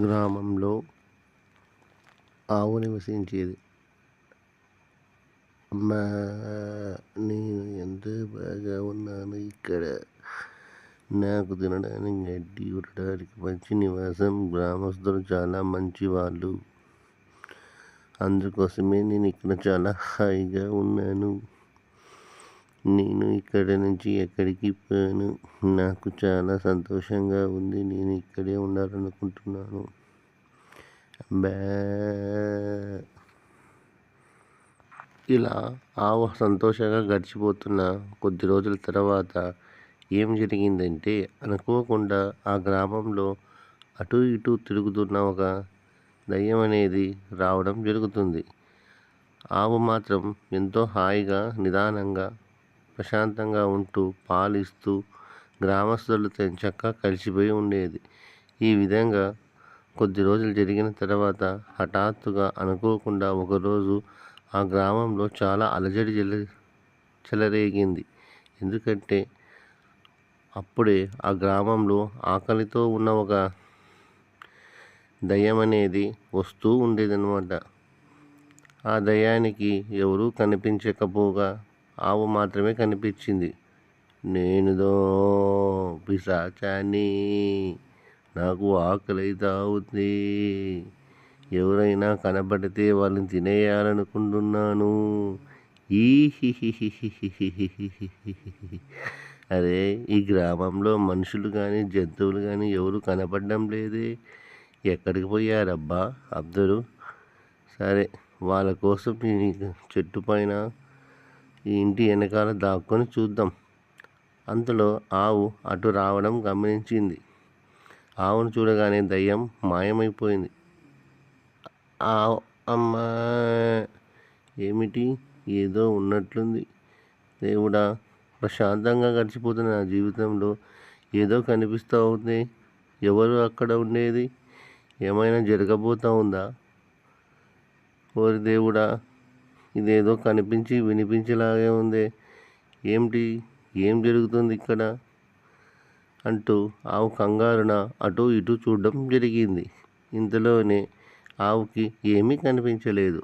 గ్రామంలో ఆవు నివసించేది. అమ్మా నేను ఎంత బాగా ఉన్నాను ఇక్కడ. నాకు తినడానికి గడ్డి ఉండడానికి మంచి నివాసం గ్రామస్తులు చాలా మంచివాళ్ళు. అందుకోసమే నేను ఇక్కడ చాలా హాయిగా ఉన్నాను. నేను ఇక్కడ నుంచి ఎక్కడికి పోను నాకు చాలా సంతోషంగా ఉంది. నేను ఇక్కడే ఉండాలనుకుంటున్నాను. బా ఇలా ఆవు సంతోషంగా గడిచిపోతున్న కొద్ది రోజుల తర్వాత ఏం జరిగిందంటే అనుకోకుండా ఆ గ్రామంలో అటు ఇటు తిరుగుతున్న ఒక దయ్యం అనేది రావడం జరుగుతుంది. ఆవు మాత్రం ఎంతో హాయిగా నిదానంగా ప్రశాంతంగా ఉంటూ పాలిస్తూ గ్రామస్తులతో ఎంచక్కా కలిసిపోయి ఉండేది. ఈ విధంగా కొద్ది రోజులు జరిగిన తర్వాత హఠాత్తుగా అనుకోకుండా ఒకరోజు ఆ గ్రామంలో చాలా అలజడి చెల చెలరేగింది. ఎందుకంటే అప్పుడే ఆ గ్రామంలో ఆకలితో ఉన్న ఒక దయ్యం అనేది వస్తూ ఉండేదన్నమాట. ఆ దయ్యానికి ఎవరూ కనిపించకపోగా ఆవు మాత్రమే కనిపించింది నేనుదో పిశాచాన్ని నాకు ఆకలి ఉంది ఎవరైనా కనబడితే వాళ్ళని తినేయాలనుకుంటున్నాను ఈ అరే ఈ గ్రామంలో మనుషులు కానీ జంతువులు కానీ ఎవరు కనపడడం లేదే ఎక్కడికి పోయారబ్బా అబ్దులు సరే వాళ్ళ కోసం చెట్టు పైన ఈ ఇంటి వెనకాల దాక్కొని చూద్దాం. అంతలో ఆవు అటు రావడం గమనించింది. ఆవును చూడగానే దయ్యం మాయమైపోయింది. ఆవు అమ్మా! ఏమిటి? ఏదో ఉన్నట్లుంది. దేవుడా! ప్రశాంతంగా గడిచిపోతున్న నా జీవితంలో ఏదో కనిపిస్తూ ఉంది. ఎవరు అక్కడ ఉండేది? ఏమైనా జరగబోతూ ఉందా? ఓరి దేవుడా! ఇదేదో కనిపించి వినిపించేలాగే ఉంది. ఏమిటి? ఏం జరుగుతుంది ఇక్కడ? అంటూ ఆవు కంగారున అటు ఇటు చూడడం జరిగింది. ఇంతలోనే ఆవుకి ఏమీ కనిపించలేదు.